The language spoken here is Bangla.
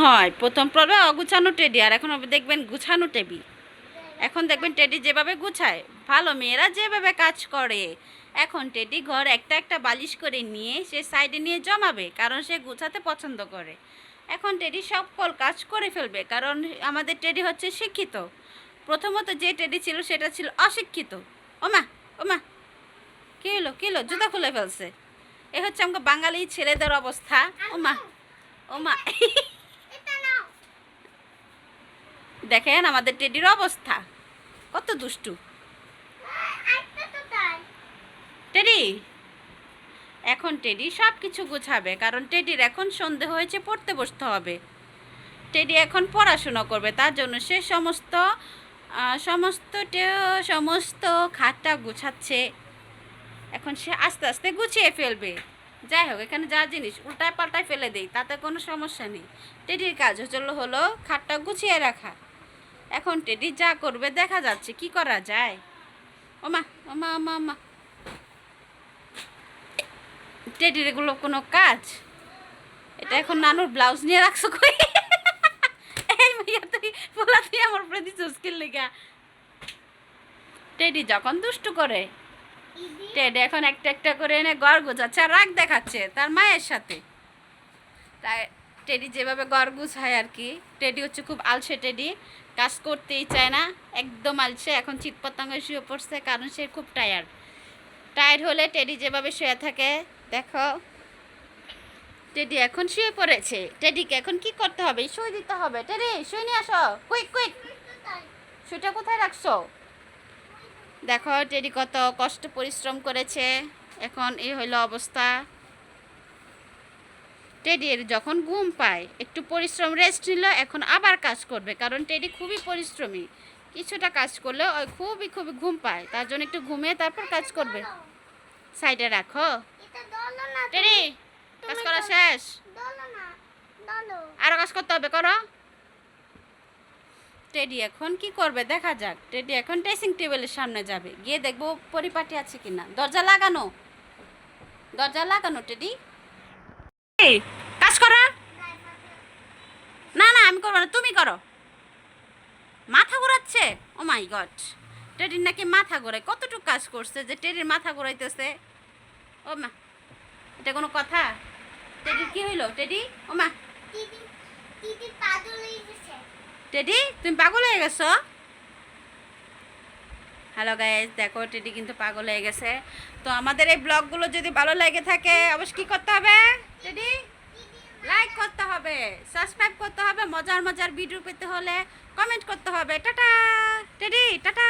হয়। প্রথম পর্বে অগুছানো টেডি, আর এখন দেখবেন গুছানো টেবি এখন দেখবেন টেডি যেভাবে গুছায়, ভালো মেয়েরা যেভাবে কাজ করে। এখন টেডি ঘর একটা একটা বালিশ করে নিয়ে সে সাইডে নিয়ে জমাবে, কারণ সে গুছাতে পছন্দ করে। এখন টেডি সকল কাজ করে ফেলবে, কারণ আমাদের টেডি হচ্ছে শিক্ষিত। প্রথমত যে টেডি ছিল সেটা ছিল অশিক্ষিত। ওমা ওমা, কী হলো কী হলো? জুতা খুলে ফেলছে। এ হচ্ছে আমাকে বাঙালি ছেলেদের অবস্থা। ওমা ওমা। দেখেন আমাদের টেডির অবস্থা। কত দুষ্টু। টেডি, এখন টেডি সব কিছু গুছাবে, কারণ টেডির এখন সন্ধে হয়েছে, পড়তে বসতে হবে। টেডি এখন পড়াশোনা করবে, তার জন্য সে সমস্ত সমস্ত সমস্ত খাটটা গুছাচ্ছে। এখন সে আস্তে আস্তে গুছিয়ে ফেলবে। যাই হোক, এখানে যা জিনিস উল্টায় পাল্টায় ফেলে দেই, তাতে কোনো সমস্যা নেই। টেডির কাজ হচ্ছিল হলো খাটটা গুছিয়ে রাখা। এখন টেডি যা করবে দেখা যাচ্ছে, কি করা যায়? ওমা ওমা ওমা ওমা টেডির এগুলো কোনো কাজ? এটা এখন নানুর ব্লাউজ নিয়ে রাখছো কই? এই মাইয়া তুই বলা তুই আমার উপরে দিচ্ছিস কি লেগা? টেডি যখন দুষ্টু করে, টেডি এখন একটা একটা করে এনে গড় গোছাচ্ছে আর রাগ দেখাচ্ছে তার মায়ের সাথে। তাই টেডি যেভাবে গড় গুছায় আর কি, টেডি হচ্ছে খুব আলসে টেডি। কাজ করতেই চায় না, একদম আলসে, এখন চিৎপতঙ্গে শুয়ে পড়ছে কারণ সে খুব টায়ার্ড টায়ার্ড হলে টেডি যেভাবে শুয়ে থাকে, দেখো। টেডি এখন শুয়ে পড়েছে। টেডিকে এখন কি করতে হবে? শুয়ে দিতে হবে। টেডি শুয়ে নিয়ে আসো। কুইক কুইক শুটা কোথায় রাখছো? দেখো টেডি কত কষ্ট, পরিশ্রম করেছে। এখন এই হইল অবস্থা। টেডির যখন ঘুম পায় একটু পরিশ্রম রেস্ট নিল এখন আবার কাজ করবে। কারণ টেডি খুবই পরিশ্রমী। কিছুটা কাজ করলে ওই খুবই খুবই ঘুম পায়। তার জন্য একটু ঘুমিয়ে তারপর কাজ করবে। সাইডে রাখো। টেডি কাজ করা শেষ? আরও কাজ করতে হবে করো। টেডি এখন কি করবে দেখা যাক। টেডি এখন ড্রেসিং টেবিলের সামনে যাবে। গিয়ে দেখব পরিপাটি আছে কিনা। দরজা লাগানো। দরজা লাগানো টেডি। কাজ করা। না না আমি করব না তুমি করো। মাথা ঘোরাচ্ছে? ও মাই গড টেডির নাকি মাথা ঘোরায়? কতটুকু কাজ করছে যে টেডির মাথা ঘোরাইতেছে? ও মা এটা কোনো কথা? টেডির কি হইল? টেডি ও মা। টেডি তুমি পাগল হয়ে গেছো? হ্যালো গাইজ দেখো, টেডি কিন্তু পাগল হয়ে গেছে। তো আমাদের এই ব্লগগুলো যদি ভালো লেগে থাকে, অবশ্য কী করতে হবে? টেডি লাইক করতে হবে সাবস্ক্রাইব করতে হবে, মজার মজার ভিডিও পেতে হলে কমেন্ট করতে হবে। টাটা! Teddy, tata!